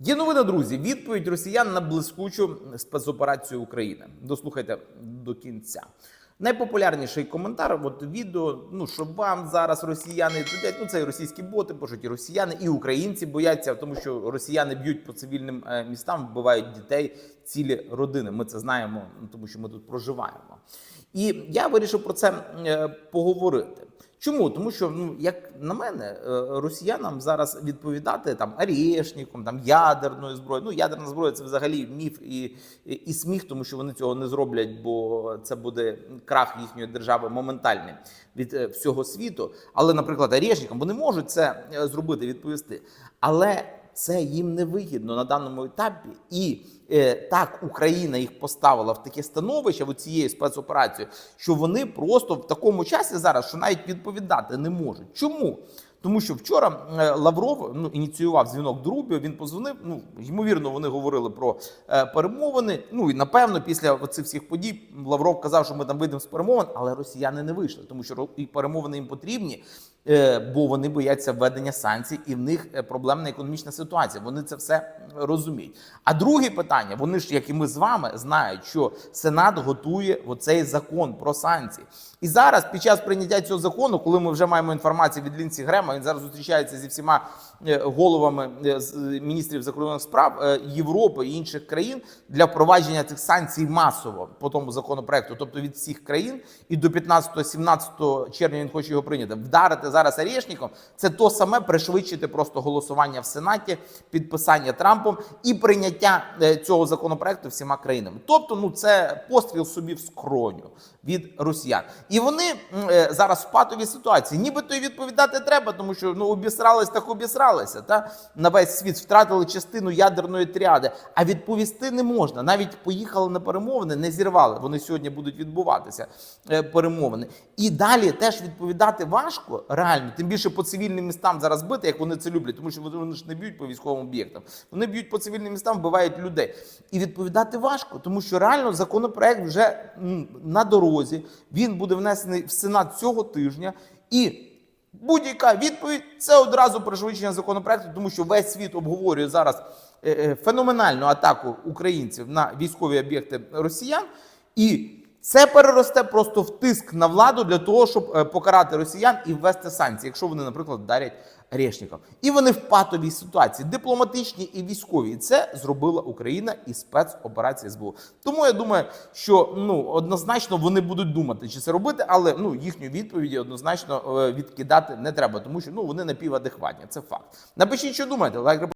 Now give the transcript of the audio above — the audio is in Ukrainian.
Є новина, друзі. Відповідь росіян на блискучу спецоперацію України. Дослухайте до кінця. Найпопулярніший коментар, от відео, ну що вам зараз росіяни ну це російські боти, пишуть і росіяни, і українці бояться, тому що росіяни б'ють по цивільним е, містам, вбивають дітей, цілі родини. Ми це знаємо, тому що ми тут проживаємо. І я вирішив про це е, поговорити. Чому? Тому що, ну як на мене, е, росіянам зараз відповідати там арішником, там ядерною зброєю. Ну, ядерна зброя це взагалі міф і, і, і сміх, тому що вони цього не зроблять, бо це буде крах їхньої держави моментальний від е, всього світу. Але, наприклад, арішникам вони можуть це е, зробити, відповісти. Але це їм не вигідно на даному етапі. І е, так Україна їх поставила в таке становище в цією спецоперацією, що вони просто в такому часі зараз, що навіть відповідати не можуть. Чому? Тому що вчора е, Лавров ну ініціював дзвінок до Рубіо. Він позвонив. Ну ймовірно, вони говорили про е, перемовини. Ну і напевно, після цих всіх подій Лавров казав, що ми там вийдемо з перемовин, але росіяни не вийшли, тому що і перемовини їм потрібні, бо вони бояться введення санкцій, і в них е, проблемна економічна ситуація. Вони це все розуміють. А друге питання: вони ж, як і ми з вами, знають, що Сенат готує оцей закон про санкції. І зараз, під час прийняття цього закону, коли ми вже маємо інформацію від Лінсі Грема, він зараз зустрічається зі всіма е, головами е, міністрів закордонних справ е, Європи і інших країн для впровадження цих санкцій масово по тому законопроекту, тобто від всіх країн, і до 15-17 червня він хоче його прийняти. Вдарити зараз арешником це то саме пришвидшити просто голосування в Сенаті, підписання Трампом і прийняття е, цього законопроекту всіма країнами. Тобто, ну це постріл собі в скроню від росіян. І вони е, зараз в патовій ситуації. Нібито й відповідати треба, тому що ну обісрались так обісралися. Та на весь світ втратили частину ядерної тріади, а відповісти не можна. Навіть поїхали на перемовини, не зірвали. Вони сьогодні будуть відбуватися е, перемовини. І далі теж відповідати важко, реально, тим більше по цивільним містам зараз бити, як вони це люблять, тому що вони ж не б'ють по військовим об'єктам. Вони б'ють по цивільним містам, вбивають людей. І відповідати важко, тому що реально законопроект вже на дорозі. Він буде внесений в Сенат цього тижня. І будь-яка відповідь це одразу пришвидшення законопроекту, тому що весь світ обговорює зараз е, е, феноменальну атаку українців на військові об'єкти росіян. І це переросте просто в тиск на владу для того, щоб е, покарати росіян і ввести санкції, якщо вони, наприклад, вдарять Решніков. І вони в патовій ситуації, дипломатичній і військовій. І це зробила Україна і спецоперація СБУ. Тому я думаю, що ну однозначно вони будуть думати, чи це робити, але ну їхню відповіді однозначно е, відкидати не треба, тому що ну вони напівадекватні. Це факт. Напишіть, що думаєте, лайк.